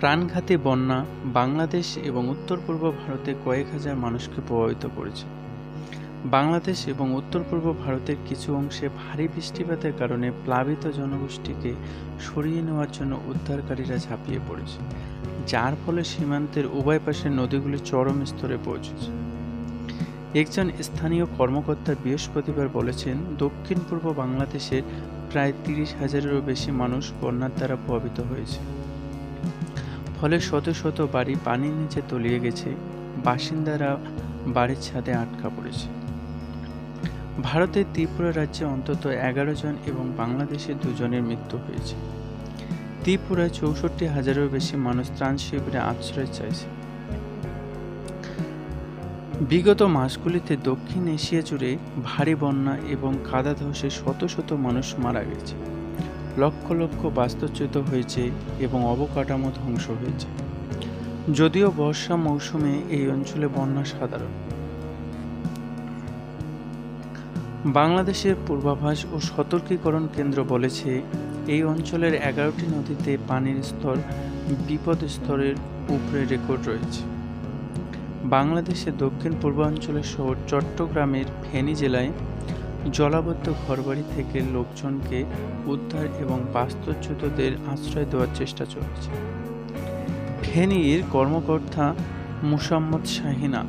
প্রাণঘাতী বন্যা বাংলাদেশ এবং উত্তর পূর্ব ভারতে কয়েক হাজার মানুষকে প্রভাবিত করেছে। বাংলাদেশ এবং উত্তর পূর্ব ভারতের কিছু অংশে ভারী বৃষ্টিপাতের কারণে প্লাবিত জনগোষ্ঠীকে সরিয়ে নেওয়ার জন্য উদ্ধারকারীরা ঝাঁপিয়ে পড়েছে, যার ফলে সীমান্তের উভয় পাশের নদীগুলি চরম স্তরে পৌঁছেছে। একজন স্থানীয় কর্মকর্তা বৃহস্পতিবার বলেছেন, দক্ষিণ পূর্ব বাংলাদেশের প্রায় তিরিশ হাজারেরও বেশি মানুষ বন্যার দ্বারা প্রভাবিত হয়েছে। ফলে শত শত বাড়ি পানির নিচে তলিয়ে গেছে, বাসিন্দারা বাড়ির ছাদে আটকা পড়েছে। ভারতের ত্রিপুরা রাজ্যে অন্তত এগারো জন এবং বাংলাদেশে দুজনের মৃত্যু হয়েছে। ত্রিপুরায় চৌষট্টি হাজারেরও বেশি মানুষ ত্রাণ শিবিরে আশ্রয় চাইছে। বিগত মাসগুলিতে দক্ষিণ এশিয়া জুড়ে ভারী বন্যা এবং কাদা ধসে শত শত মানুষ মারা গেছে। লক্ষ লক্ষ বাস্তুচ্যুত হয়েছে এবং অবকাঠামো ধ্বংস হয়েছে। যদিও বর্ষা মৌসুমে এই অঞ্চলে বন্যা সাধারণ। বাংলাদেশের পূর্বাভাস ও সতর্কীকরণ কেন্দ্র বলেছে, এই অঞ্চলের এগারোটি নদীতে পানির স্তর বিপদ স্তরের উপরে রেকর্ড রয়েছে। বাংলাদেশের দক্ষিণ পূর্বাঞ্চলের শহর চট্টগ্রামের ফেনী জেলায় জলাবদ্ধ ঘরবাড়ি থেকে লোকজনকে উদ্ধার এবং বাস্তুচ্যুতদের আশ্রয় দেওয়ার চেষ্টা চলেছে। ফেনীর কর্মকর্তা মুসাম্মদ শাহিনা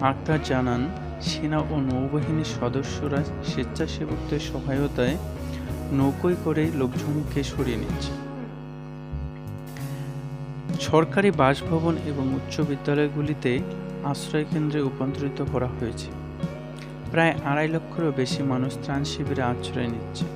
আক্তার জানান, সেনা ও নৌবাহিনীর সদস্যরা স্বেচ্ছাসেবকদের সহায়তায় নৌকোয় করে লোকজনকে সরিয়ে নিচ্ছে। সরকারি বাসভবন এবং উচ্চ বিদ্যালয়গুলিতে আশ্রয়কেন্দ্রে রূপান্তরিত করা হয়েছে। প্রায় আড়াই লক্ষেরও বেশি মানুষ ত্রাণ শিবিরে আশ্রয় নিচ্ছে।